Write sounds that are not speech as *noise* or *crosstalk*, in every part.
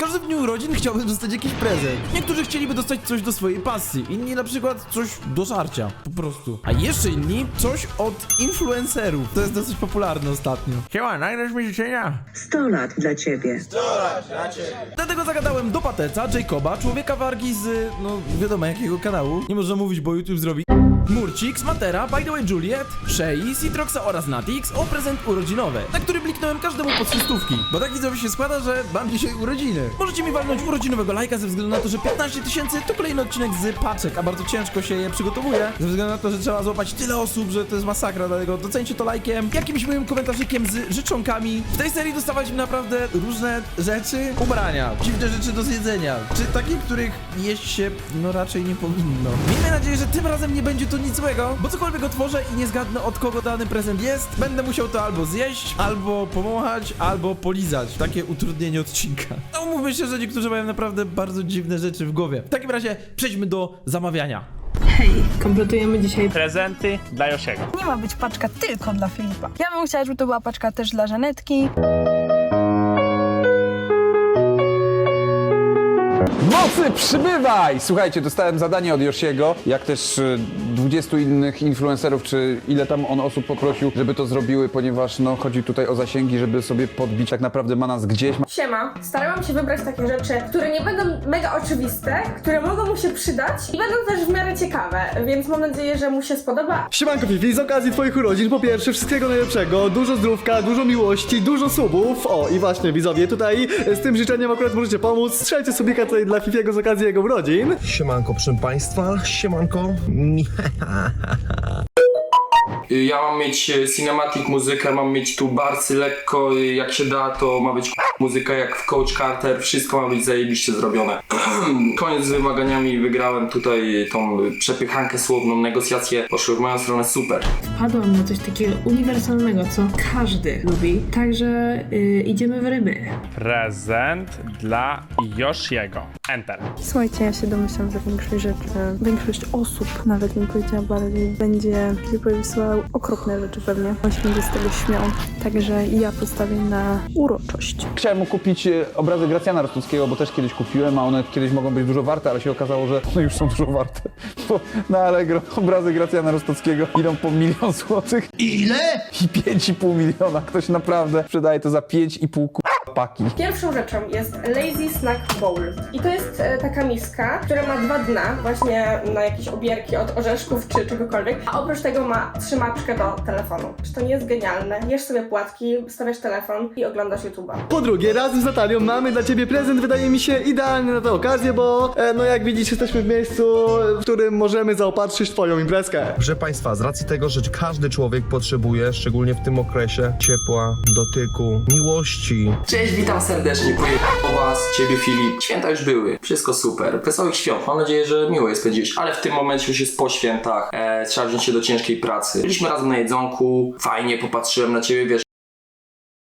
Każdy w dniu urodzin chciałby dostać jakiś prezent. Niektórzy chcieliby dostać coś do swojej pasji, inni na przykład coś do żarcia, po prostu. A jeszcze inni coś od influencerów. To jest dosyć popularne ostatnio. Siema, nagrasz mi życzenia? 100 lat dla ciebie. Dlatego zagadałem do Pateca, Jacoba, człowieka wargi z, no wiadomo jakiego kanału. Nie można mówić, bo YouTube zrobi. Murcik, Matera, By the way Juliet, Shei, Citroxa oraz Natix o prezent urodzinowy, na który bliknąłem każdemu po trzy stówki. Bo tak widzowie się składa, że mam dzisiaj urodziny. Możecie mi walnąć urodzinowego lajka ze względu na to, że 15 tysięcy to kolejny odcinek z paczek, a bardzo ciężko się je przygotowuje. Ze względu na to, że trzeba złapać tyle osób, że to jest masakra, dlatego docencie to lajkiem, jakimś moim komentarzykiem z życzonkami. W tej serii dostawać naprawdę różne rzeczy, ubrania, dziwne rzeczy do zjedzenia, czy takie, których jeść się no raczej nie powinno. Miejmy nadzieję, że tym razem nie będzie to nic złego, bo cokolwiek otworzę i nie zgadnę od kogo dany prezent jest, będę musiał to albo zjeść, albo pomachać, albo polizać. Takie utrudnienie odcinka. No mówmy się, że niektórzy mają naprawdę bardzo dziwne rzeczy w głowie. W takim razie przejdźmy do zamawiania. Hej, kompletujemy dzisiaj Prezenty dla Josiego. Nie ma być paczka tylko dla Filipa. Ja bym chciała, żeby to była paczka też dla Żanetki. Mocy przybywaj! Słuchajcie, dostałem zadanie od Josiego, jak też e, 20 innych influencerów, czy ile tam on osób poprosił, żeby to zrobiły, ponieważ no, chodzi tutaj o zasięgi, żeby sobie podbić tak naprawdę ma nas gdzieś. Siema. Starałam się wybrać takie rzeczy, które nie będą mega oczywiste, które mogą mu się przydać i będą też w miarę ciekawe, więc mam nadzieję, że mu się spodoba. Siemanko Fifi, z okazji twoich urodzin po pierwsze wszystkiego najlepszego, dużo zdrówka, dużo miłości, dużo subów. O i właśnie widzowie, tutaj z tym życzeniem akurat możecie pomóc. Strzelcie subika tutaj dla Fifiego z okazji jego urodzin. Siemanko, proszę Państwa, siemanko. Ja mam mieć e, cinematic muzykę, mam mieć tu barsy lekko, e, jak się da, to ma być muzyka jak w Coach Carter, wszystko ma być zajebiście zrobione. *clears throat* Koniec z wymaganiami, wygrałem tutaj tą przepychankę słowną, negocjacje poszły w moją stronę super. wpadłam na coś takiego uniwersalnego, co każdy lubi. Także y, idziemy w ryby. Prezent dla Josiego. Enter. Słuchajcie, ja się domyślam, że większość rzeczy, większość osób, nawet bym powiedziała bardziej, będzie Filipowi wysyłał okropne rzeczy pewnie. On się będzie z tego śmiał. Także ja postawię na uroczość. Chciałem mu kupić e, obrazy Gracjana Rostockiego, bo też kiedyś kupiłem, a one kiedyś mogą być dużo warte, ale się okazało, że one już są dużo warte. *laughs* Bo na Allegro obrazy Gracjana Rostockiego idą po milion złotych. Ile? I 5,5 miliona. Ktoś naprawdę sprzedaje to za 5,5 ku- Pierwszą rzeczą jest Lazy Snack Bowl. I to jest e, taka miska, która ma dwa dna, właśnie na jakieś obierki od orzeszków czy czegokolwiek, a oprócz tego ma trzymaczkę do telefonu. Czy to nie jest genialne? Jesz sobie płatki, stawiasz telefon i oglądasz YouTube'a. Po drugie, razem z Natalią mamy dla ciebie prezent, wydaje mi się idealny na tę okazję, bo e, no jak widzisz jesteśmy w miejscu, w którym możemy zaopatrzyć twoją imprezkę. Proszę Państwa, z racji tego, że każdy człowiek potrzebuje, szczególnie w tym okresie, ciepła, dotyku, miłości, Cześć, witam serdecznie, po was, ciebie Filip. Święta już były, wszystko super, wesołych świąt, mam nadzieję, że miło je spędziłeś, ale w tym momencie już jest po świętach, e, trzeba wziąć się do ciężkiej pracy. Byliśmy razem na jedzonku, fajnie popatrzyłem na ciebie, wiesz,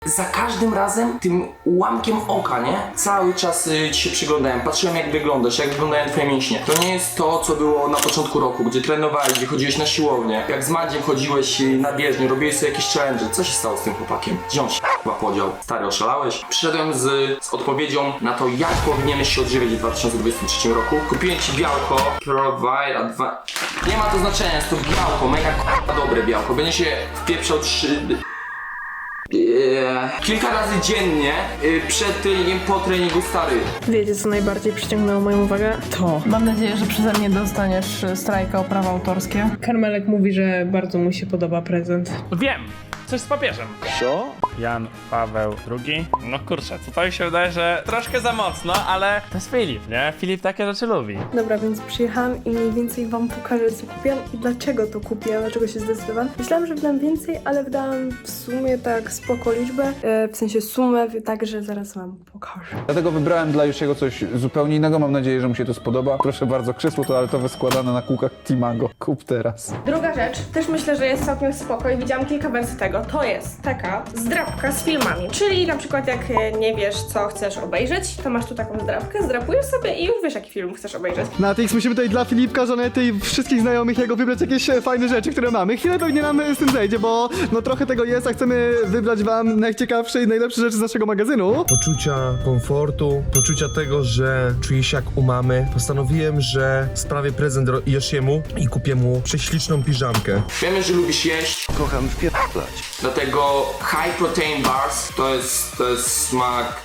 za każdym razem tym ułamkiem oka, nie? Cały czas y, ci się przyglądałem, patrzyłem jak wyglądasz, jak wyglądają twoje mięśnie. To nie jest to, co było na początku roku, gdzie trenowałeś, gdzie chodziłeś na siłownię, jak z Madziem chodziłeś y, na bieżnię, robiłeś sobie jakieś challenge. Co się stało z tym chłopakiem? Gdzie się chyba podział? Stary, oszalałeś? Przyszedłem z, z odpowiedzią na to, jak powinieneś się odżywiać w 2023 roku. Kupiłem ci białko, Provide, dwa... Nie ma to znaczenia, jest to białko, mega k***a dobre białko. Będzie się wpieprzał trzy... Eee, Kilka razy dziennie y, przed treningiem, po treningu stary. Wiecie, co najbardziej przyciągnęło moją uwagę? To. Mam nadzieję, że przeze mnie dostaniesz strajka o prawa autorskie. Karmelek mówi, że bardzo mu się podoba prezent. Wiem! Coś z papieżem. Co? Jan Paweł II. No kurczę, tutaj mi się wydaje, że troszkę za mocno, ale to jest Filip, nie? Filip takie rzeczy lubi. Dobra, więc przyjechałam i mniej więcej wam pokażę, co kupiłam i dlaczego to kupiłam, dlaczego się zdecydowałam. Myślałam, że wydam więcej, ale wydałam w sumie tak spoko liczbę, e, w sensie sumę, także zaraz wam pokażę. Dlatego wybrałem dla Josiego coś zupełnie innego. Mam nadzieję, że mu się to spodoba. Proszę bardzo, krzesło toaletowe składane na kółkach Timago. Kup teraz. Druga rzecz, też myślę, że jest całkiem spoko i widziałam kilka wersji tego. To jest taka zdrapka z filmami. Czyli na przykład jak e, nie wiesz, co chcesz obejrzeć, to masz tu taką zdrapkę, zdrapujesz sobie i już wiesz, jaki film chcesz obejrzeć. Natix, musimy tutaj dla Filipka, Żanety i wszystkich znajomych jego wybrać jakieś e, fajne rzeczy, które mamy. Chwilę pewnie nam z tym zejdzie, bo no trochę tego jest, a chcemy wybrać wam najciekawsze i najlepsze rzeczy z naszego magazynu. Poczucia komfortu, poczucia tego, że czuję się jak u mamy. Postanowiłem, że sprawię prezent Yoshiemu i kupię mu prześliczną piżamkę. Wiemy, że lubisz jeść. Kocham wpierdalać. Dlatego High Protein Bars to jest, to jest smak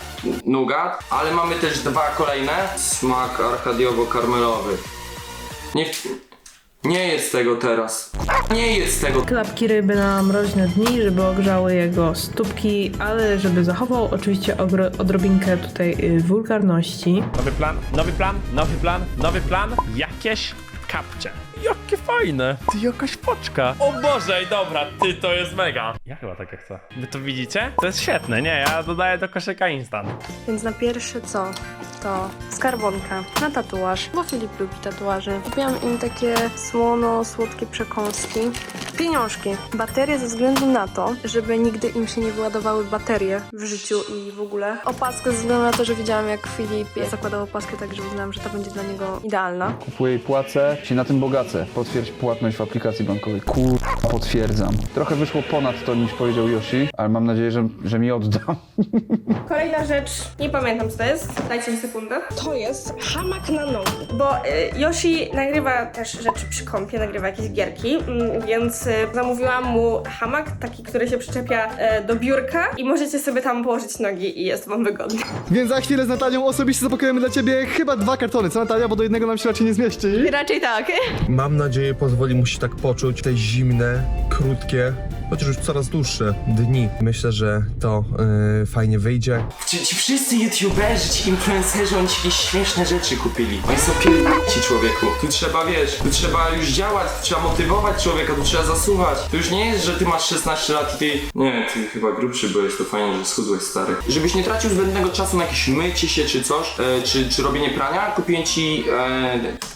nougat, ale mamy też dwa kolejne. Smak arkadiowo-karmelowy. Nie, nie jest tego teraz. Nie jest tego. Klapki ryby na mroźne dni, żeby ogrzały jego stópki, ale żeby zachował oczywiście odrobinkę tutaj y, wulgarności. Nowy plan, nowy plan, nowy plan, nowy plan. Jakieś kapcie. Jakie fajne. Ty jakaś poczka. O Boże, ej, dobra, ty to jest mega. Ja chyba takie chcę. Wy to widzicie? To jest świetne, nie? Ja dodaję do koszyka instant. Więc na pierwsze co? To skarbonka na tatuaż, bo Filip lubi tatuaże. Kupiłam im takie słono-słodkie przekąski. Pieniążki, baterie ze względu na to, żeby nigdy im się nie wyładowały baterie w życiu i w ogóle. Opaskę ze względu na to, że widziałam jak Filip zakładał opaskę, tak że uznałam, że to będzie dla niego idealna. Kupuję i płacę, się na tym bogacę. Potwierdź płatność w aplikacji bankowej. Kur... potwierdzam. Trochę wyszło ponad to niż powiedział Yoshi, ale mam nadzieję, że, że mi odda. Kolejna rzecz, nie pamiętam co to jest, dajcie mi sekundę. To jest hamak na nogi, bo y, Yoshi nagrywa też rzeczy przy kąpie, nagrywa jakieś gierki, mm, więc y, zamówiłam mu hamak, taki, który się przyczepia y, do biurka i możecie sobie tam położyć nogi i jest wam wygodnie. Więc za chwilę z Natalią osobiście zapakujemy dla ciebie chyba dwa kartony. Co Natalia, bo do jednego nam się raczej nie zmieści. Raczej tak. Mam nadzieję, pozwoli mu się tak poczuć te zimne, krótkie, chociaż już coraz dłuższe dni. Myślę, że to yy, fajnie wyjdzie. Ci, ci wszyscy youtuberzy, ci influencerzy, oni ci jakieś śmieszne rzeczy kupili. Oni są pierdolci człowieku. Tu trzeba, wiesz, tu trzeba już działać, tu trzeba motywować człowieka, tu trzeba zasuwać. To już nie jest, że ty masz 16 lat i ty... Nie, ty chyba grubszy byłeś, to fajnie, że schudłeś, stary. Żebyś nie tracił zbędnego czasu na jakieś mycie się czy coś, e, czy, czy robienie prania, kupiłem ci... E,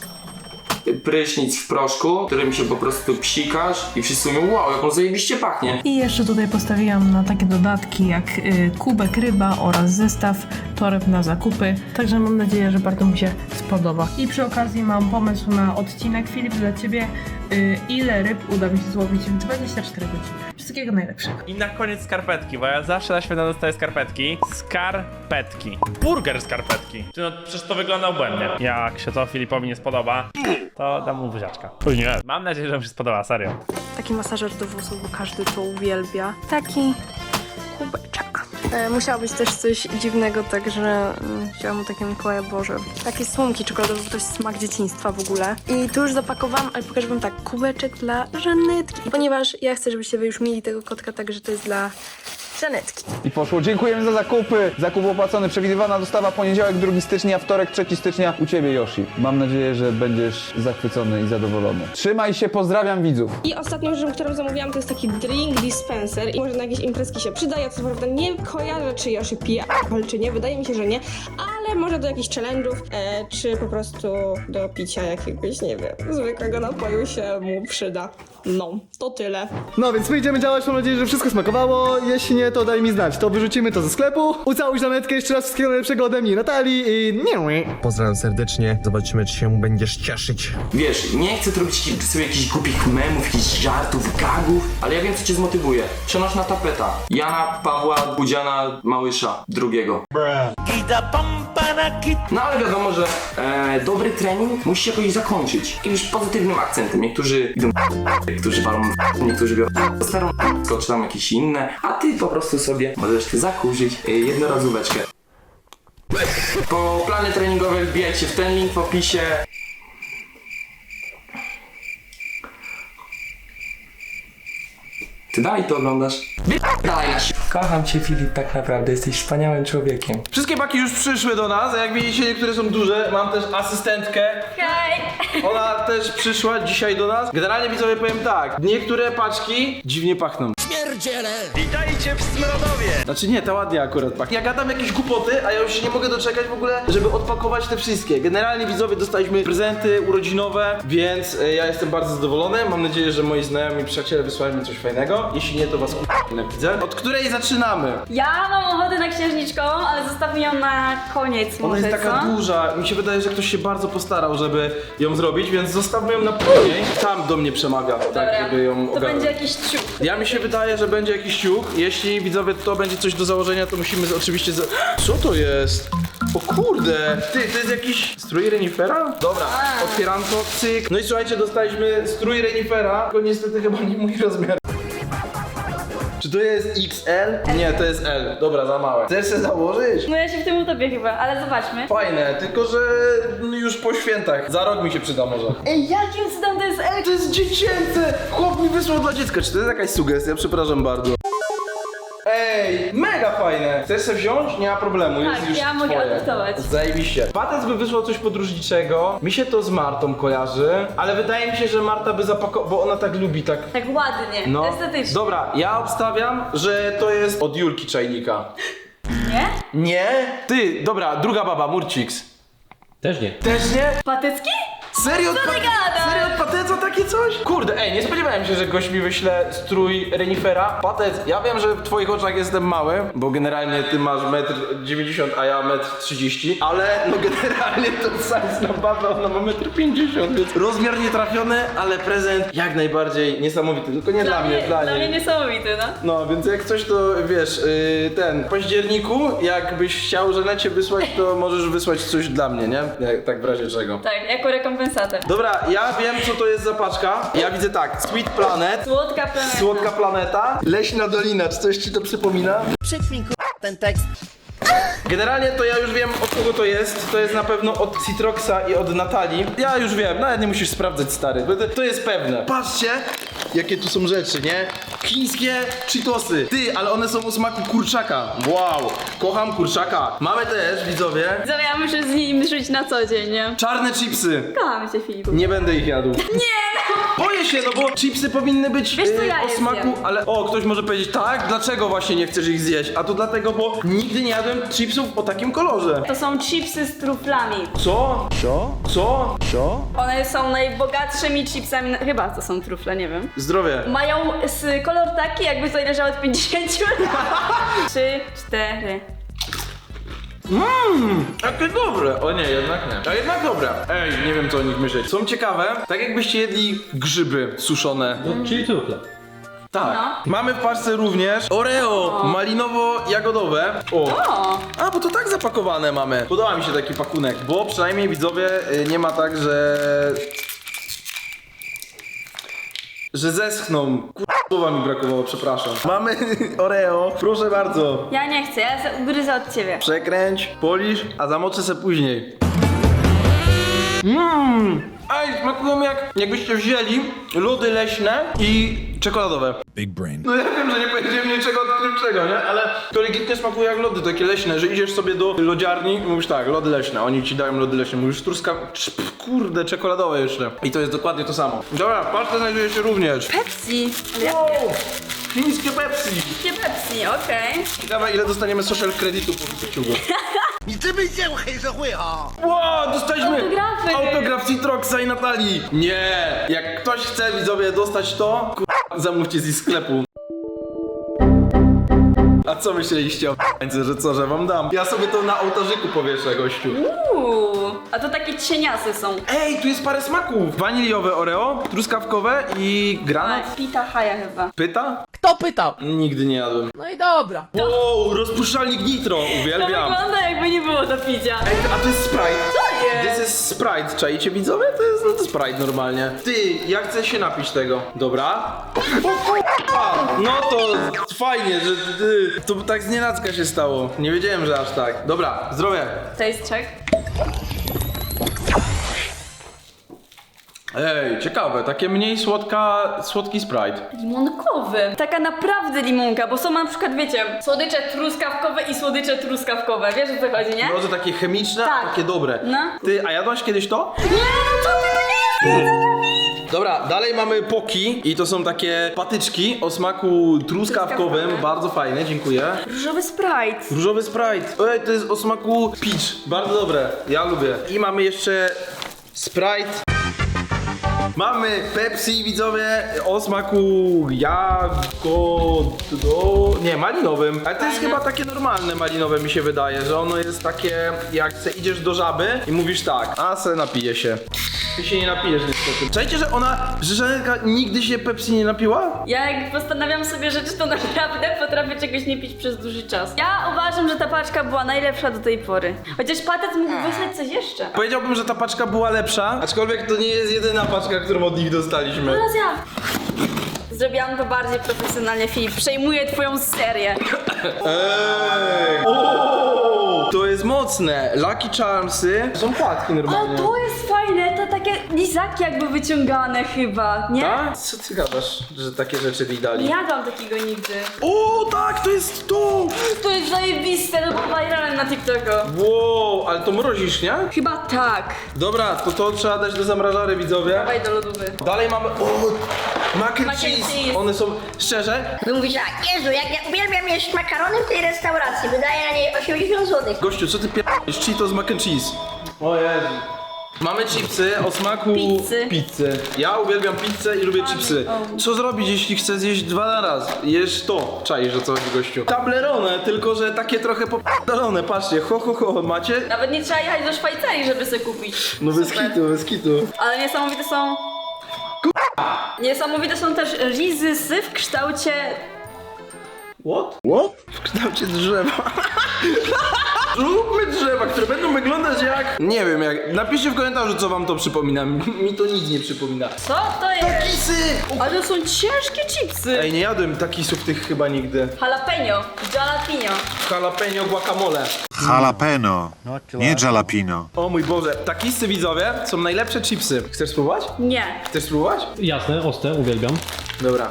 prysznic w proszku, którym się po prostu psikasz i wszyscy mówią, wow, jak on zajebiście pachnie. I jeszcze tutaj postawiłam na takie dodatki jak y, kubek ryba oraz zestaw toreb na zakupy. Także mam nadzieję, że bardzo mi się spodoba. I przy okazji mam pomysł na odcinek Filip dla Ciebie. Y, ile ryb uda mi się złowić w 24 godziny. Wszystkiego najlepszego. I na koniec skarpetki, bo ja zawsze na święta dostaję skarpetki. Skarpetki. Burger skarpetki. Ty no, przecież to wygląda obłędnie. Jak się to Filipowi nie spodoba, to dam mu buziaczka. Nie. Mam nadzieję, że mu się spodoba, serio. Taki masażer do włosów, bo każdy to uwielbia. Taki kubeczek. E, musiało być też coś dziwnego, także mm, chciałam mu takie Mikołaja Boże. Takie słomki czekoladowe, to jest smak dzieciństwa w ogóle. I tu już zapakowałam, ale pokażę wam tak, kubeczek dla Żanetki. Ponieważ ja chcę, żebyście wy już mieli tego kotka, także to jest dla Żanetki. I poszło. Dziękujemy za zakupy. Zakup opłacony. Przewidywana dostawa poniedziałek 2 stycznia, wtorek 3 stycznia u Ciebie, Yoshi. Mam nadzieję, że będziesz zachwycony i zadowolony. Trzymaj się, pozdrawiam widzów. I ostatnią rzeczą, którą zamówiłam, to jest taki drink dispenser. I może na jakieś imprezki się przydaje, co prawda nie kojarzę, czy Yoshi pije alkohol, czy nie. Wydaje mi się, że nie. Ale może do jakichś challenge'ów, e, czy po prostu do picia jakiegoś, nie wiem, zwykłego napoju się mu przyda. No, to tyle. No więc my idziemy działać, mam nadzieję, że wszystko smakowało. Jeśli nie, to daj mi znać. To wyrzucimy to ze sklepu. Ucałuj Żanetkę jeszcze raz wszystkiego najlepszego ode mnie, Natalii i... nie. Pozdrawiam serdecznie, zobaczymy, czy się będziesz cieszyć. Wiesz, nie chcę tu robić sobie jakichś głupich memów, jakichś żartów, gagów, ale ja wiem, co cię zmotywuje. Przenośna tapeta. Jana Pawła Budziana Małysza drugiego. No ale wiadomo, że e, dobry trening musi się jakoś zakończyć. Jakimś pozytywnym akcentem. Niektórzy idą niektórzy walą niektórzy biorą starą czy tam jakieś inne, a ty po prostu sobie możesz zakurzyć e, jednorazóweczkę. Po plany treningowe wbijajcie w ten link w opisie. Ty dalej to oglądasz? Dalej. Kocham cię Filip, tak naprawdę jesteś wspaniałym człowiekiem. Wszystkie paki już przyszły do nas, a jak widzicie niektóre są duże. Mam też asystentkę. Hej! Ona też przyszła dzisiaj do nas. Generalnie widzowie powiem tak, niektóre paczki dziwnie pachną. Witajcie w Smrodowie! Znaczy nie, ta ładnie akurat pachnie. Ja gadam jakieś głupoty, a ja już się nie mogę doczekać w ogóle, żeby odpakować te wszystkie. Generalnie widzowie dostaliśmy prezenty urodzinowe, więc e, ja jestem bardzo zadowolony. Mam nadzieję, że moi znajomi przyjaciele wysłali mi coś fajnego. Jeśli nie, to was widzę. Od której zaczynamy? Ja mam ochotę na księżniczką, ale zostawmy ją na koniec Ona może, jest taka co? duża. Mi się wydaje, że ktoś się bardzo postarał, żeby ją zrobić, więc zostawmy ją na później. Tam do mnie przemawia, tak, Dobra, żeby ją to ogarnąć. będzie jakiś ciuch. Ja mi się wydaje, że będzie jakiś ciuch. Jeśli widzowie to będzie coś do założenia, to musimy oczywiście. Za... Co to jest? O kurde! Ty, to jest jakiś strój renifera? Dobra, otwieram to, cyk. No i słuchajcie, dostaliśmy strój renifera, tylko niestety chyba nie mój *laughs* rozmiar. Czy to jest XL? Nie, to jest L. Dobra, za małe. Chcesz się założyć? No ja się w tym utopię chyba, ale zobaczmy. Fajne, tylko że już po świętach. Za rok mi się przyda może. Ej, jakim cudem to jest L? To jest dziecięce! Chłop mi wysłał dla dziecka. Czy to jest jakaś sugestia? Przepraszam bardzo. Ej, mega fajne! Chcesz sobie wziąć? Nie ma problemu, jest Tak, już ja mogę twoje. adoptować. Zajebiście. Patec by wysłał coś podróżniczego. Mi się to z Martą kojarzy, ale wydaje mi się, że Marta by zapakowała, bo ona tak lubi, tak... Tak ładnie, No, estetycznie. dobra, ja obstawiam, że to jest od Julki Czajnika. Nie? Nie? Ty, dobra, druga baba, Murciks. Też nie. Też nie? Patycki? Serio? Co ty gadasz? Serio od Pateca takie coś? Kurde, ej, nie spodziewałem się, że gość mi wyśle strój renifera. Patec, ja wiem, że w twoich oczach jestem mały, bo generalnie ty masz 1,90 m, a ja 1,30 m, ale no generalnie to size na babę, ona ma 1,50 m, więc rozmiar nietrafiony, ale prezent jak najbardziej niesamowity, tylko nie dla, mnie, dla Dla mnie niej. niesamowity, no. No, więc jak coś to wiesz, yy, ten, w październiku, jakbyś chciał żenecie wysłać, to możesz wysłać coś dla mnie, nie? Jak, tak w razie czego. Tak, jako rekompensatę. Dobra, ja wiem co to jest za paczka. Ja widzę tak, Sweet Planet, Słodka planeta. Słodka Planeta, Leśna Dolina, czy coś ci to przypomina? Przećwij ten tekst. Generalnie to ja już wiem od kogo to jest. To jest na pewno od Citroxa i od Natalii. Ja już wiem, nawet nie musisz sprawdzać stary, bo to, to jest pewne. Patrzcie, jakie tu są rzeczy, nie? Chińskie Cheetosy. Ty, ale one są o smaku kurczaka. Wow, kocham kurczaka. Mamy też, widzowie, Widzowie, ja muszę z nim żyć na co dzień, nie? czarne chipsy. Kochamy cię, Filipu. Nie będę ich jadł. *laughs* Nie! Boję się, no bo chipsy powinny być Wiesz co, y, ja o je smaku, zjem. ale o, ktoś może powiedzieć tak, dlaczego właśnie nie chcesz ich zjeść? A to dlatego, bo nigdy nie jadłem chipsów o takim kolorze. To są chipsy z truflami. Co? Co? Co? Co? One są najbogatszymi chipsami, na... chyba to są trufle, nie wiem. Zdrowie. Mają s- kolor taki, jakby tutaj leżało od 50 lat. *laughs* Trzy, cztery. Mmm, jakie dobre. O nie, jednak nie. A jednak dobre. Ej, nie wiem co o nich myśleć. Są ciekawe, tak jakbyście jedli grzyby suszone. Czyli trufle. Tak. No. Mamy w paczce również Oreo malinowo-jagodowe. O. O! A, bo to tak zapakowane mamy. Podoba mi się taki pakunek, bo przynajmniej widzowie y, nie ma tak, że... Że zeschną. Kur- Słowa mi brakowało, przepraszam. Mamy *laughs* Oreo, proszę bardzo. Ja nie chcę, ja z- ugryzę od ciebie. Przekręć, polisz, a zamoczę se później. Mmm! Ej, smakują jak jakbyście wzięli lody leśne i czekoladowe. Big brain. No ja wiem, że nie powiedziałem niczego odkrywczego, nie? Ale to legitnie smakuje jak lody takie leśne, że idziesz sobie do lodziarni i mówisz tak, lody leśne, oni ci dają lody leśne, mówisz truska, kurde, czekoladowe jeszcze. I to jest dokładnie to samo. Dobra, paczka znajduje się również. Pepsi. Wow! Chińskie Pepsi! nie Pepsi, okej. Ciekawe ile dostaniemy social kreditu po wyciągu. 你真没见过黑社会啊！ Wow, dostaliśmy Autografy. autograf Citroxa i Natalii. Nie, jak ktoś chce widzowie dostać to, kur... zamówcie z ich sklepu. Co myśleliście o p***ance, że co, że wam dam? Ja sobie to na ołtarzyku powieszę, gościu. Uuu, a to takie cieniasy są. Ej, tu jest parę smaków. Waniliowe Oreo, truskawkowe i granat. A, pita haja chyba. Pyta? Kto pytał? Nigdy nie jadłem. No i dobra. Wow, rozpuszczalnik nitro, To uwielbiam. wygląda jakby nie było do picia. Ej, a to jest Sprite. Co jest? This is Sprite, czajcie widzowie? To jest, no to Sprite normalnie. Ty, ja chcę się napić tego. Dobra. O kurwa! No to fajnie, że ty, to tak znienacka się stało. Nie wiedziałem, że aż tak. Dobra, zdrowie. To jest czek. Ej, ciekawe, takie mniej słodka, słodki Sprite. Limonkowy. Taka naprawdę limonka, bo są na przykład, wiecie, słodycze truskawkowe i słodycze truskawkowe. Wiesz o co chodzi, nie? Może takie chemiczne, a Tak. takie dobre. No. Ty, a jadłaś kiedyś to? Nie, no co ty, to nie jest! Dobra, dalej mamy poki i to są takie patyczki o smaku truskawkowym, Truskawkowe. bardzo fajne, dziękuję. Różowy Sprite. Różowy Sprite, ej, to jest o smaku peach, bardzo dobre, ja lubię. I mamy jeszcze Sprite. Mamy Pepsi, widzowie, o smaku jagodo... nie, malinowym. Ale to jest chyba takie normalne malinowe, mi się wydaje, że ono jest takie, jak se idziesz do żaby i mówisz tak, a se napije się. Ty się nie napijesz niestety. Czajcie, że ona, że Żanetka nigdy się Pepsi nie napiła? Ja jak postanawiam sobie rzeczy, to *laughs* naprawdę potrafię czegoś nie pić przez dłuży czas. Ja uważam, że ta paczka była najlepsza do tej pory. Chociaż patec mógł wysłać coś jeszcze. Powiedziałbym, że ta paczka była lepsza, aczkolwiek to nie jest jedyna paczka, którą od nich dostaliśmy. Teraz ja. Zrobiłam to bardziej profesjonalnie, Filip. Przejmuję twoją serię. Ej! O! Mocne. Lucky Charmsy są płatki normalnie. to jest fajne, to takie lizaki jakby wyciągane chyba, nie? A? Co ty gadasz, że takie rzeczy mi dali? Nie jadłam takiego nigdy. O, tak, to jest to! To jest zajebiste, to było viralem na TikToku. Wow, ale to mrozisz, nie? Chyba tak. Dobra, to to trzeba dać do zamrażary, widzowie. Dawaj do lodówy. Dalej mamy, o, mac and Mac and cheese. cheese. One są, szczerze, Wy mówicie tak, Jezu, jak ja uwielbiam jeść makarony w tej restauracji, wydaje na niej 80 zł. gościu, co ty pierdolisz? Cheetos mac and cheese. O Jezu. Mamy chipsy o smaku Pizzy. pizzy. Ja uwielbiam pizzę i lubię chipsy. Co zrobić, jeśli chcę zjeść dwa na raz? Jesz to. Czaisz, że co chodzi, gościu. Tablerone, tylko że takie trochę popadalone. Patrzcie, ho, ho, ho, macie? Nawet nie trzeba jechać do Szwajcarii, żeby sobie kupić. No bez Super. kitu, bez kitu. Ale niesamowite są... Niesamowite są też rizysy w kształcie... What? What? W kształcie drzewa. *laughs* Zróbmy drzewa, które będą wyglądać jak... Nie wiem jak. Napiszcie w komentarzu, co wam to przypomina. Mi to nic nie przypomina. Co to jest? Takisy! Ale to są ciężkie chipsy. Ej, nie jadłem takisów tych chyba nigdy. Jalapeno, jalapeno. Jalapeno guacamole. Jalapeno, nie jalapino. O mój Boże, takisy widzowie są najlepsze chipsy. Chcesz spróbować? Nie. Chcesz spróbować? Jasne, ostre, uwielbiam. Dobra,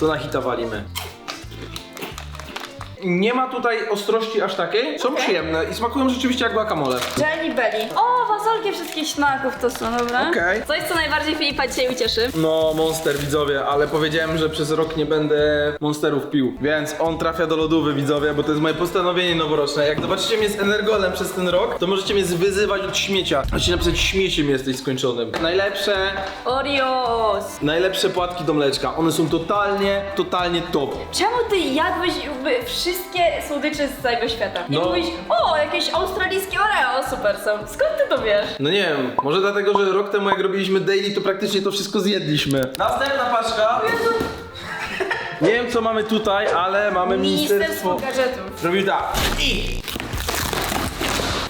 to na hita walimy. Nie ma tutaj ostrości aż takiej. Są przyjemne i smakują rzeczywiście jak guacamole. Jelly belly. O, fasolki wszystkich smaków to są, dobra? Okej. Coś, co najbardziej Filipa dzisiaj ucieszy. No, monster widzowie, ale powiedziałem, że przez rok nie będę monsterów pił. Więc on trafia do lodówy widzowie, bo to jest moje postanowienie noworoczne. Jak zobaczycie mnie z energolem przez ten rok, to możecie mnie wyzywać od śmiecia. Możecie napisać śmieciem jesteś skończonym. Najlepsze, Oreos. najlepsze płatki do mleczka. One są totalnie, totalnie top. Czemu ty jadłeś jakby wszystkie słodycze z całego świata? I No. mówisz, o, jakieś australijskie Oreo, super są. Skąd ty to wiesz? No nie wiem, może dlatego, że rok temu jak robiliśmy daily, to praktycznie to wszystko zjedliśmy. Następna paczka. Nie wiem co mamy tutaj, ale mamy Ministerstwo ministerstwo. gadżetów. Zrobił tak. I.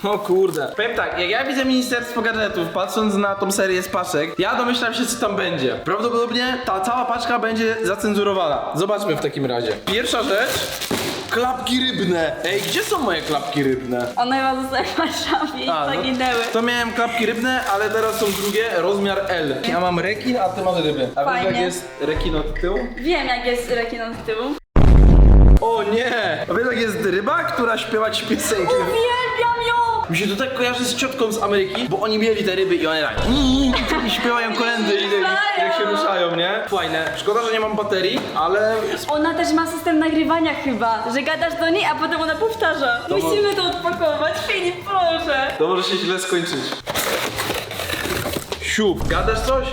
O kurde. Powiem tak, jak ja widzę Ministerstwo Gadżetów, patrząc na tą serię z paczek, ja domyślam się co tam będzie. Prawdopodobnie ta cała paczka będzie zacenzurowana. Zobaczmy w takim razie. Pierwsza rzecz. Klapki rybne. Ej, gdzie są moje klapki rybne? One chyba zostały w Warszawie i A, no, zaginęły. To miałem klapki rybne, ale teraz są drugie, rozmiar L. Ja mam rekin, a ty masz ryby. A wiesz Fajnie. jak jest rekin od tyłu? Wiem, jak jest rekin od tyłu. O nie! A wiesz jak jest ryba, która śpiewać piosenki? Uwielbiam! Mi się to tak kojarzy z ciotką z Ameryki, bo oni mieli te ryby i one tak i śpiewają kolendy i i- jak się ruszają, nie? Fajne. Szkoda, że nie mam baterii, ale Ona też ma system nagrywania chyba, że gadasz do niej, a potem ona powtarza. To Musimy to odpakować, Filip, proszę. to może się źle skończyć. Siup. Gadasz coś?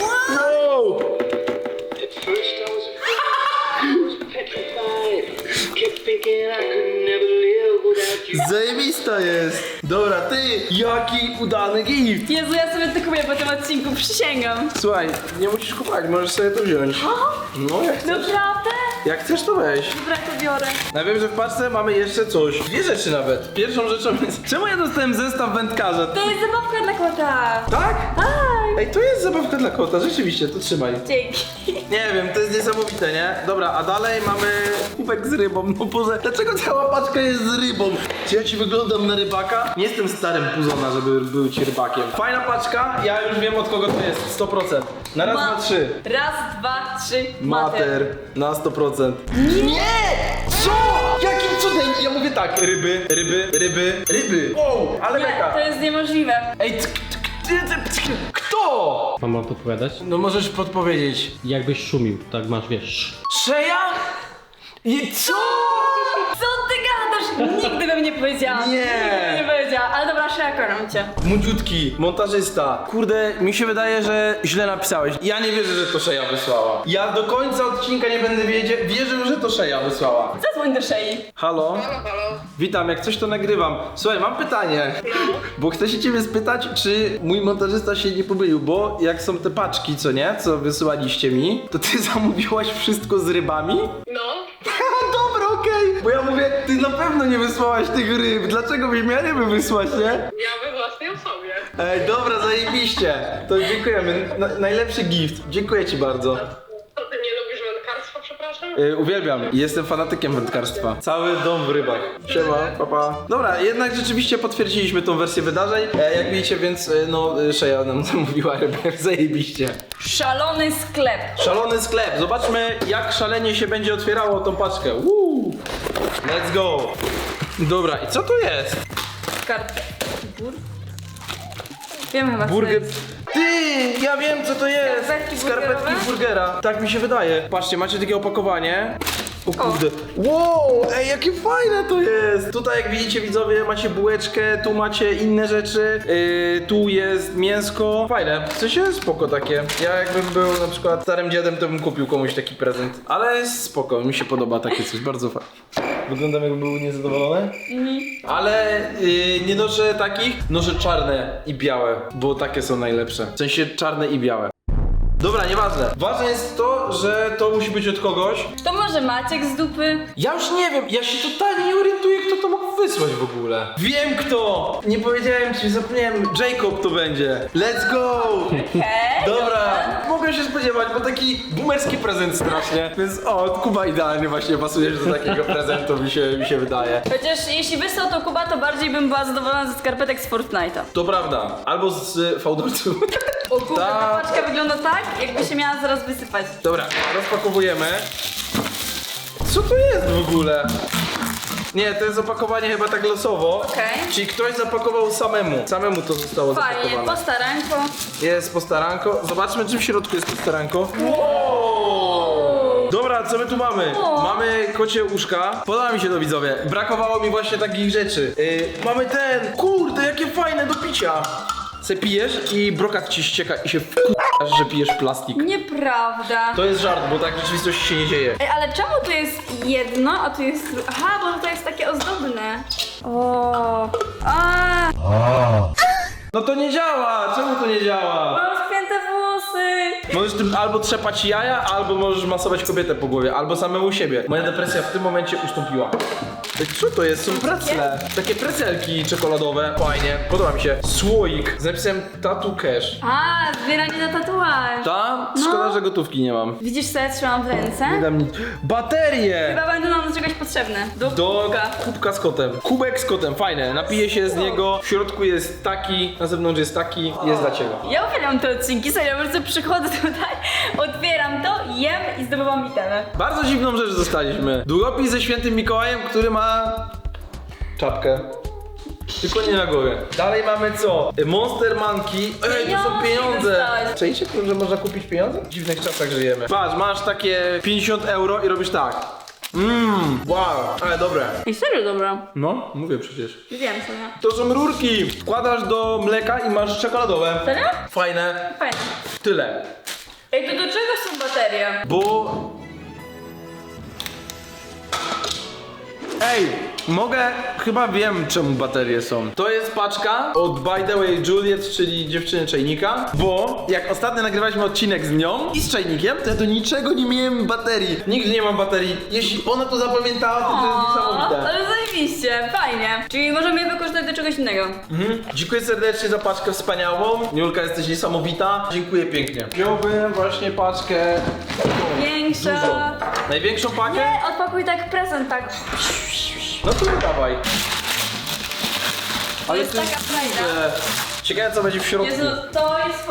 Wow! *laughs* Zajebista jest! Dobra, ty! Jaki udany gift! Jezu, ja sobie to kupię po tym odcinku, przysięgam. Słuchaj, nie musisz kupować, możesz sobie to wziąć. No jak chcesz. Naprawdę? Jak chcesz to weź. Dobra, to biorę. Ja wiem, że w paczce mamy jeszcze coś. Dwie rzeczy nawet. Pierwszą rzeczą jest... Czemu ja dostałem zestaw wędkarza? To jest zabawka dla kota. Tak? Tak. Ej, to jest zabawka dla kota, rzeczywiście, to trzymaj. Dzięki. Nie wiem, to jest niesamowite, nie? Dobra, a dalej mamy kubek z rybą. No Boże, dlaczego cała paczka jest z rybą? Czy ja ci wyglądam na rybaka? Nie jestem starym puzona, żeby był ci rybakiem. Fajna paczka, ja już wiem od kogo to jest, 100%. Na raz, Ma- dwa, trzy. Raz, dwa, trzy, mater. Mater, na 100%. Nie! Co? Jakim cudem? Ja mówię tak, ryby, ryby, ryby, ryby. Wow, ale Nie, to jest niemożliwe. Ej, t- kto? Mam wam podpowiadać? No możesz podpowiedzieć. Jakbyś szumił, tak masz, wiesz. Szeja? I co? Co nie powiedziała. Nie. Nigdy bym nie powiedziała. Ale dobra, szakaram cię. Młodziutki, montażysta. Kurde, mi się wydaje, że źle napisałeś. Ja nie wierzę, że to Szeja wysłała. Ja do końca odcinka nie będę wiedział, wierzył, że to Szeja wysłała. Zadzwoń do szyi. Halo? Witam, jak coś to nagrywam. Słuchaj, mam pytanie. Bo chcę się ciebie spytać, czy mój montażysta się nie pomylił, bo jak są te paczki, co nie, co wysyłaliście mi, to ty *laughs* zamówiłaś wszystko z rybami? No. Bo ja mówię, ty na pewno nie wysłałaś tych ryb. Dlaczego byś miała ryby wysłać, nie? Ja we własnej osobie. Ej, dobra, zajebiście. To dziękujemy. Na, najlepszy gift. Dziękuję ci bardzo. To ty nie lubisz wędkarstwa, przepraszam? Uwielbiam. Jestem fanatykiem wędkarstwa. Cały dom w rybach. Siema, papa. Dobra, jednak rzeczywiście potwierdziliśmy tą wersję wydarzeń. E, jak widzicie, więc e, no, e, Szeja nam *laughs* zamówiła rybę. Zajebiście. Szalony sklep. Szalony sklep. Zobaczmy, jak szalenie się będzie otwierało tą paczkę. Woo. Let's go. Dobra, i co to jest? Skarb. Bur? Wiem chyba co to Burger. jest. Ty, ja wiem co to jest. Skarpetki Skarpetki burgerowe? burgera. Tak mi się wydaje. Patrzcie, macie takie opakowanie. O kurde. Wow, ej, jakie fajne to jest. Tutaj jak widzicie widzowie, macie bułeczkę, tu macie inne rzeczy. Yy, tu jest mięsko. Fajne. W sensie spoko takie. Ja jakbym był na przykład starym dziadem, to bym kupił komuś taki prezent. Ale jest spoko, mi się podoba takie coś, bardzo fajne. Wyglądam jakbym był niezadowolony? Ale yy, nie noszę takich, noszę czarne i białe, bo takie są najlepsze. W sensie czarne i białe. Dobra, nieważne. Ważne jest to, że to musi być od kogoś. To może Maciek z dupy? Ja już nie wiem, ja się totalnie nie orientuję, kto to mógł wysłać w ogóle. Wiem kto! Nie powiedziałem ci, zapomniałem, Jacob to będzie. Let's go! Hej! Dobra, mogę się spodziewać, bo taki boomerski prezent strasznie. Więc o, Kuba idealnie właśnie pasujesz do takiego prezentu, mi się, mi się wydaje. Chociaż jeśli wysłał to Kuba, to bardziej bym była zadowolona ze skarpetek z Fortnite'a. To prawda. Albo z y, fałdolcu. *laughs* O kurde, ta paczka wygląda tak, jakby się miała zaraz wysypać. Dobra, rozpakowujemy. Co to jest w ogóle? Nie, to jest opakowanie chyba tak losowo. Okej. Czyli ktoś zapakował samemu. Samemu to zostało Fajnie, zapakowane. postaranko. Jest postaranko. Zobaczmy, czy w środku jest postaranko. Dobra, co my tu mamy? Mamy kocie uszka. Podoba mi się to widzowie. Brakowało mi właśnie takich rzeczy. Yy, mamy ten. Kurde, jakie fajne do picia. Se pijesz i brokat ci ścieka i się wkurzasz, że pijesz plastik. Nieprawda. To jest żart, bo tak w rzeczywistości się nie dzieje. Ej, ale czemu tu jest jedno, a tu jest dru- Aha, bo to jest takie ozdobne. O. A. No to nie działa! Czemu to nie działa? Mam spięte włosy. Możesz tym albo trzepać jaja, albo możesz masować kobietę po głowie, albo samemu siebie. Moja depresja w tym momencie ustąpiła. Ej, Co to jest? Są precle. Takie precelki czekoladowe. Fajnie. Podoba mi się. Słoik z napisem Tattoo Cash. A, zbieranie na tatuaż. Ta? Szkoda, że gotówki nie mam. Widzisz co ja trzymam w ręce? Nie dam nic. Baterie! Chyba będą nam do czegoś potrzebne. Do, Do kubka. kubka z kotem. Kubek z kotem, fajne. Napiję się z niego. W środku jest taki, na zewnątrz jest taki. Jest dla ciebie. Ja uwielbiam te odcinki, serio, po prostu przychodzę tutaj, otwieram to, jem i zdobywam itemę. Bardzo dziwną rzecz dostaliśmy. Długopis ze świętym Mikołajem, który ma czapkę. Tylko nie na głowie. Dalej mamy co? Monster Monkey. Ej, to są Pieniążki pieniądze. dostałeś. Czajcie, że można kupić pieniądze? W dziwnych czasach żyjemy. Patrz, masz takie 50 euro i robisz tak. Mmm, wow, ale dobre. Ej, serio dobra. No, mówię przecież. Wiem sobie. To są rurki. Wkładasz do mleka i masz czekoladowe. Serio? Fajne. Fajnie. Tyle. Ej, to do czego są baterie? Bo... Ej, mogę... Chyba wiem czemu baterie są. To jest paczka od By The Way Juliet, czyli dziewczyny czajnika, bo jak ostatnio nagrywaliśmy odcinek z nią i z czajnikiem, to ja do niczego nie miałem baterii. Nigdy nie mam baterii. Jeśli ona to zapamiętała, to to jest O, niesamowite. ale zajebiście, fajnie. Czyli możemy je wykorzystać do czegoś innego. Mhm. Dziękuję serdecznie za paczkę wspaniałą. Julka, jesteś niesamowita. Dziękuję pięknie. Wziąłbym właśnie paczkę... Większa. Największą pakę? Nie, odpakuj tak prezent, tak. No to dawaj. Ale jest taka duże. Ciekawe co będzie w środku. Jezu, to jest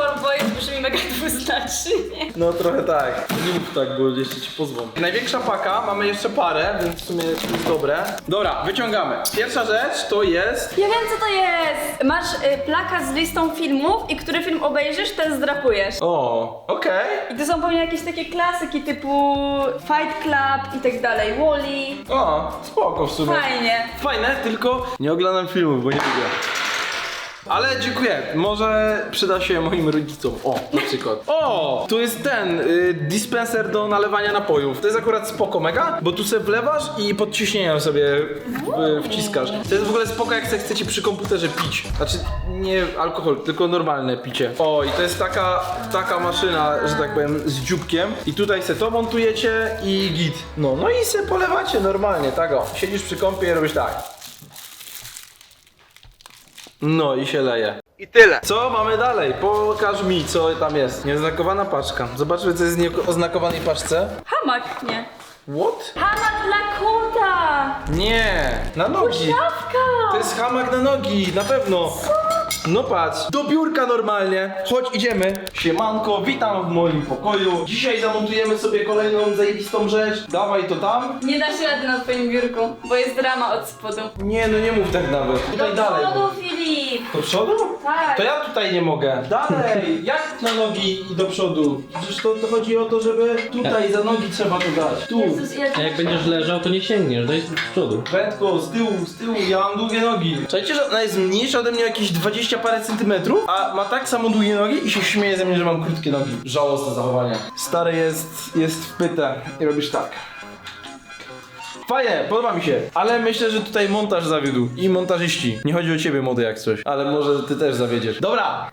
No trochę tak. Nie mów tak, bo jeszcze ci pozwą. Największa paka, mamy jeszcze parę, więc w sumie jest dobre. Dobra, wyciągamy. Pierwsza rzecz to jest... Ja wiem co to jest! Masz y, plakat z listą filmów i który film obejrzysz, ten zdrapujesz. O, okej. I to są pewnie jakieś takie klasyki typu Fight Club i tak dalej, Wall-E. O, spoko w sumie. Fajnie. Fajne, tylko nie oglądam filmów, bo nie lubię. Ale dziękuję. Może przyda się moim rodzicom. O, na przykład. O, tu jest ten y, dispenser do nalewania napojów. To jest akurat spoko mega, bo tu sobie wlewasz i pod ciśnieniem sobie w, wciskasz. To jest w ogóle spoko, jak se chcecie przy komputerze pić. Znaczy nie alkohol, tylko normalne picie. O, i to jest taka, taka maszyna, że tak powiem, z dzióbkiem. I tutaj se to montujecie i git. No, no i se polewacie normalnie, tak o. Siedzisz przy kąpie i robisz tak. No i się leje. I tyle. Co mamy dalej? Pokaż mi, co tam jest. Nieoznakowana paczka. Zobaczmy, co jest w nieoznakowanej paczce. Hamak, nie. What? Hamak dla kota! Nie, na nogi. Szafka! To jest hamak na nogi, na pewno. No patrz, do biurka normalnie. Chodź, idziemy. Siemanko, witam w moim pokoju. Dzisiaj zamontujemy sobie kolejną zajebistą rzecz. Dawaj to tam. Nie da się rady na twoim biurku, bo jest drama od spodu. Nie, no nie mów tak nawet. Tutaj Do dalej. przodu, Do przodu? Tak. To ja tutaj nie mogę. Dalej! Jak na nogi i do przodu? Przecież to, to chodzi o to, żeby tutaj za nogi trzeba to dać. Tu. Jezus, ja... A jak będziesz leżał, to nie sięgniesz, daj z przodu. Prędko, z tyłu, z tyłu, ja mam długie nogi. Słuchajcie, że ona jest mniejsza ode mnie jakieś 20 parę centymetrów, a ma tak samo długie nogi i się śmieje ze mnie, że mam krótkie nogi. Żałosne zachowanie. Stary jest, jest wpyte i robisz tak. Fajnie, podoba mi się, ale myślę, że tutaj montaż zawiódł i montażyści. Nie chodzi o ciebie, młody, jak coś, ale może ty też zawiedziesz. Dobra,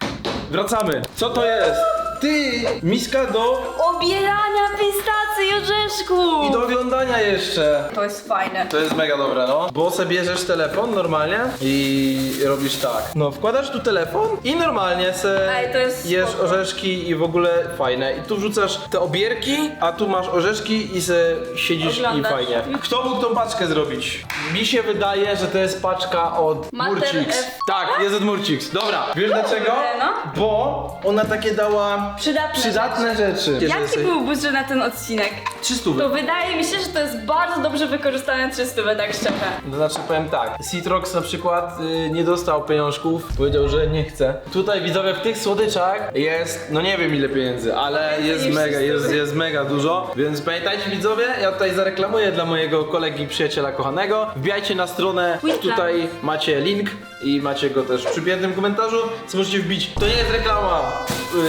wracamy. Co to jest? Ty, miska do... Obierania pistacji i orzeszków! i do oglądania jeszcze. To jest fajne. To jest mega dobre, no. Bo sobie bierzesz telefon normalnie i robisz tak. No, wkładasz tu telefon i normalnie se Ej, to jest jesz spoko. orzeszki i w ogóle fajne. I tu wrzucasz te obierki, a tu masz orzeszki i se siedzisz Oglądasz. i fajnie. Kto mógł tą paczkę zrobić? Mi się wydaje, że to jest paczka od Mater Murcix. F- Tak, jest od Murcix. Dobra, wiesz dlaczego? no. Bo ona takie dała Przydatne, przydatne rzeczy. Jaki był budżet na ten odcinek? 300. To wydaje mi się, że to jest bardzo dobrze wykorzystane 300, tak szczerze. To znaczy powiem tak, Citrox na przykład y, nie dostał pieniążków, powiedział, że nie chce. Tutaj widzowie w tych słodyczach jest, no nie wiem ile pieniędzy, ale jest niż mega, 300. jest, jest mega dużo. Więc pamiętajcie widzowie, ja tutaj zareklamuję dla mojego kolegi, przyjaciela kochanego. Wbijajcie na stronę, tutaj macie link i macie go też w przypiętym komentarzu, co możecie wbić. To nie jest reklama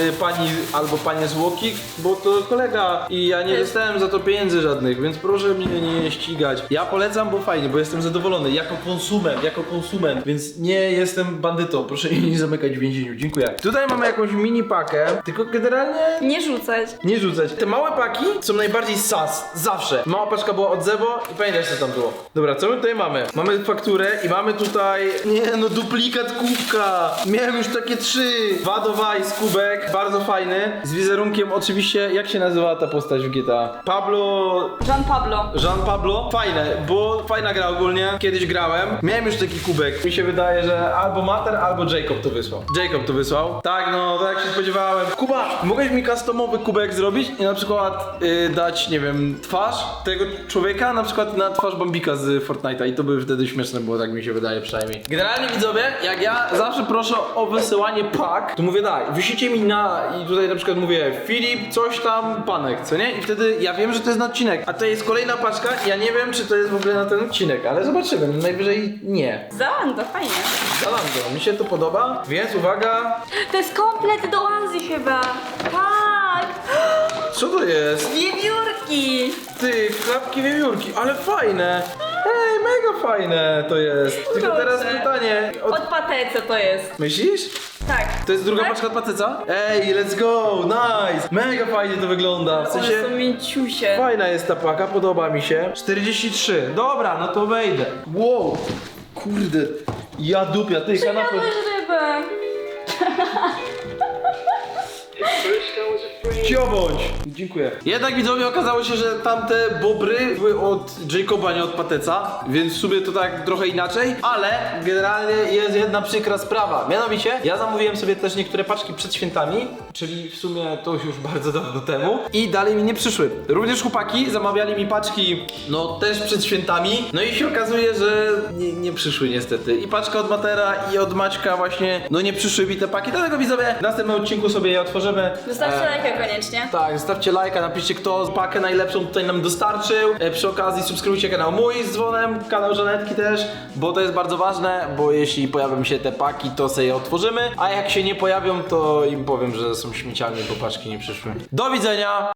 y, pani albo panie z Łokik, bo to kolega i ja nie dostałem za to pieniędzy żadnych, więc proszę mnie nie ścigać. Ja polecam, bo fajnie, bo jestem zadowolony jako konsument, jako konsument, więc nie jestem bandytą, proszę mnie nie zamykać w więzieniu, dziękuję. Tutaj mamy jakąś mini pakę, tylko generalnie Nie rzucać. nie rzucać. Te małe paki są najbardziej sas. Zawsze. Mała paczka była od Zebo i pamiętaj co tam było. Dobra, co my tutaj mamy? Mamy fakturę i mamy tutaj... Nie no, duplikat kubka. Miałem już takie trzy. Wado Vice kubek. Bardzo fajny. Z wizerunkiem oczywiście, jak się nazywała ta postać w GTA? Pablo... Jean Pablo. Jean Pablo. Fajne, bo fajna gra ogólnie. Kiedyś grałem. Miałem już taki kubek. Mi się wydaje, że albo Mater, albo Jacob to wysłał. Jacob to wysłał. Tak, no, tak jak się spodziewałem. Kuba, mogłeś mi customowy kubek zrobić i na przykład y, dać, nie wiem, twarz tego człowieka, na przykład na twarz Bambika z Fortnite'a i to by wtedy śmieszne było, tak mi się wydaje przynajmniej. Generalnie widzowie, jak ja zawsze proszę o wysyłanie pak, to mówię tak, wyślijcie mi na i tutaj na przykład mówię Filip, coś tam, panek, co nie? I wtedy ja wiem, że to jest na odcinek, a to jest kolejna paczka ja nie wiem, czy to jest w ogóle na ten odcinek, ale zobaczymy, najwyżej nie. Zalando, fajnie. Zalando, mi się to podoba, więc uwaga, To jest komplet do Azji chyba. Tak! co to jest? Wiewiórki! Ty, klapki wiewiórki, ale fajne! Ej, mega fajne to jest. Tylko teraz pytanie. Od... Od patece to jest. Myślisz? Tak. To jest druga Tak? paczka od patyca? Ej, let's go, nice! Mega fajnie to wygląda, w One sensie... są mięciusie. Fajna jest ta paka, podoba mi się. 43, dobra, no to wejdę. Wow, kurde, ja dupia, ty kanapę... Jadłeś rybę. *laughs* Cio bądź. Dziękuję. Jednak widzowie okazało się, że tamte bobry były od Jacoba, nie od Pateca, więc w sumie to tak trochę inaczej, ale generalnie jest jedna przykra sprawa. Mianowicie, ja zamówiłem sobie też niektóre paczki przed świętami, czyli w sumie to już bardzo dawno temu i dalej mi nie przyszły. Również chłopaki zamawiali mi paczki, no też przed świętami, no i się okazuje, że nie, nie przyszły niestety. I paczka od Matera i od Maćka właśnie, no nie przyszły mi te paki, dlatego widzowie w następnym odcinku sobie je otworzymy. Zostawcie E, lajka koniecznie. tak, zostawcie lajka, napiszcie kto pakę najlepszą tutaj nam dostarczył. E, przy okazji subskrybujcie kanał mój z dzwonem, kanał Żanetki też, bo to jest bardzo ważne, bo jeśli pojawią się te paki, to sobie je otworzymy, a jak się nie pojawią, to im powiem, że są śmieciami, bo paczki nie przyszły. Do widzenia!